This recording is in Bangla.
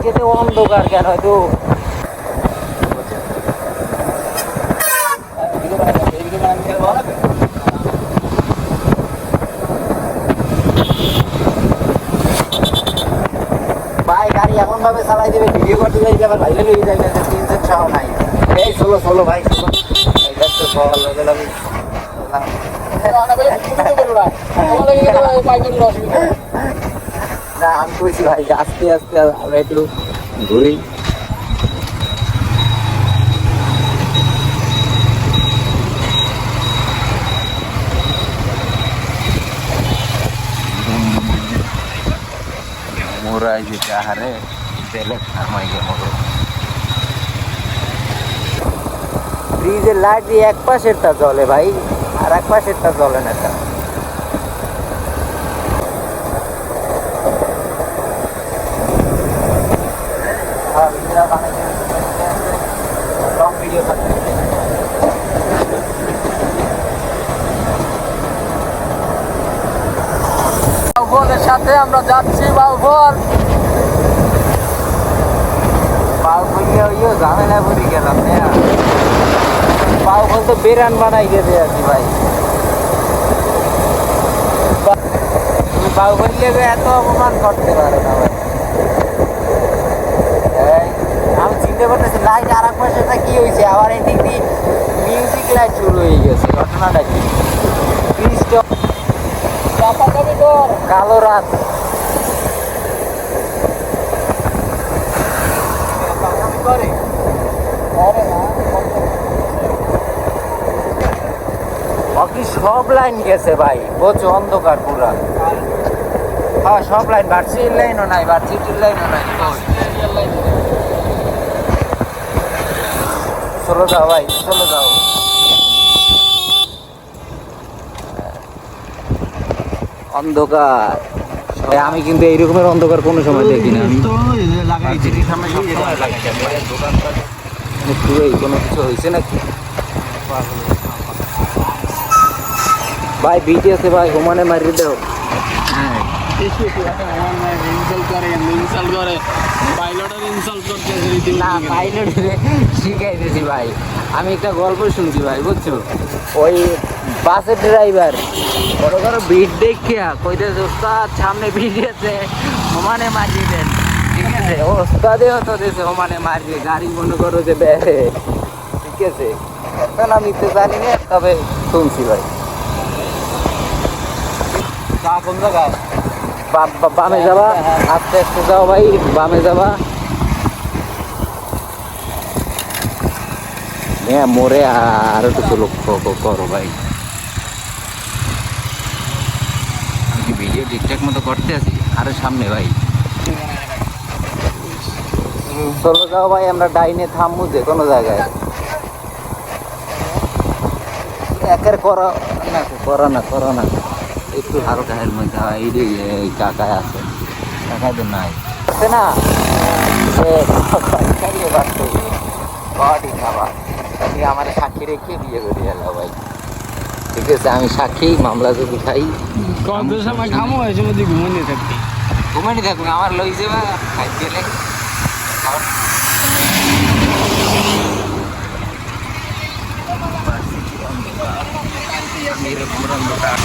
আজকে অন্ধকার কেন হয়তো? ভাই, গাড়ি এমন ভাবে চালাই দেবে, ভিডিও করতে যাই আবার ভাইলে নিয়ে যাই না তিন চার ছাও নাই। এই, চলো চলো ভাই, চলো এই দেখছ সকাল লগে লগে না আমি কইছি ভাই আস্তে আস্তে আমরা একটু। ঘুরি মোরাই তেলে থামাই ব্রিজের লাইট দিয়ে এক পাশেরটা জ্বলে ভাই আর এক পাশেরটা জ্বলে না তা হ্যাঁ, ভিডিও বানাইতে লং ভিডিও থাকবে বাউফলের সাথে আমরা যাচ্ছি খুললে ওইও ঝামেলা গেলাম হ্যাঁ। তো বেরান বানাই গেছে ভাই। এত অপমান করতে পারো না ভাই। আমি চিনতে পারতেছি, লাইট আর এক পাশেটা কি হয়েছে আবার এদিক দিয়ে মিউজিক লাইট শুরু হয়ে গেছে, ঘটনাটা কি? কালো রাত। বাকি সব লাইন গেছে ভাই বোঝো অন্ধকার পুরা। হ্যাঁ সব লাইন ভার্সিটির লাইনও নাই ভার্সিটির লাইনও নাই। চলো যাও ভাই, চলো যাও। অন্ধকার। আমি কিন্তু এইরকমের অন্ধকার কোনো সময় দেখি না। পুরোই কোনো কিছু হয়েছে নাকি? ভাই বিটিএসে ভাই হুমানে মারি দাও হ্যাঁ ইনসাল করে ইনসাল করে পাইলটের ইনসাল করতে না পাইলট শিখাইতেছি ভাই। আমি একটা গল্প শুনছি ভাই, বুঝছ? ওই বাসের ড্রাইভার বড় বড় ভিড় দেখিয়া কইতেছে, ওস্তাদ, সামনে ভিড় আছে সমানে মারিয়ে দেন। ঠিক আছে, ওস্তাদে হতো দেশে সমানে মারিয়ে গাড়ি মনে করো যে বেড়ে ঠিক আছে, এখন আমি তো জানি না, তবে শুনছি ভাই। কোন জায়গায়? বামে যাবা, আস্তে আস্তে যাও ভাই, বামে যাবা। হ্যাঁ মোরে আর একটু লক্ষ্য করো ভাই। আমি ভিডিও ঠিকঠাক মতো করতে আছি, আরও সামনে ভাই। চলো যাও ভাই, আমরা ডাইনে থামবো যে কোনো জায়গায়। একের করা না করা না করা না। একটু এর মধ্যে হয়, এই এই কাকায় আছে। কাকায় তো নাই। না খাবার। আমি আমার সাক্ষী রেখে বিয়ে করে এলো ভাই। ঠিক আছে আমি সাক্ষী মামলা যদি খাই। কত সময় খামো এসে মধ্যে ঘুমিয়ে থাকবি। ঘুমানি থাকবে আমার লই যাবা খাই গেলে এরকম অন্ধকার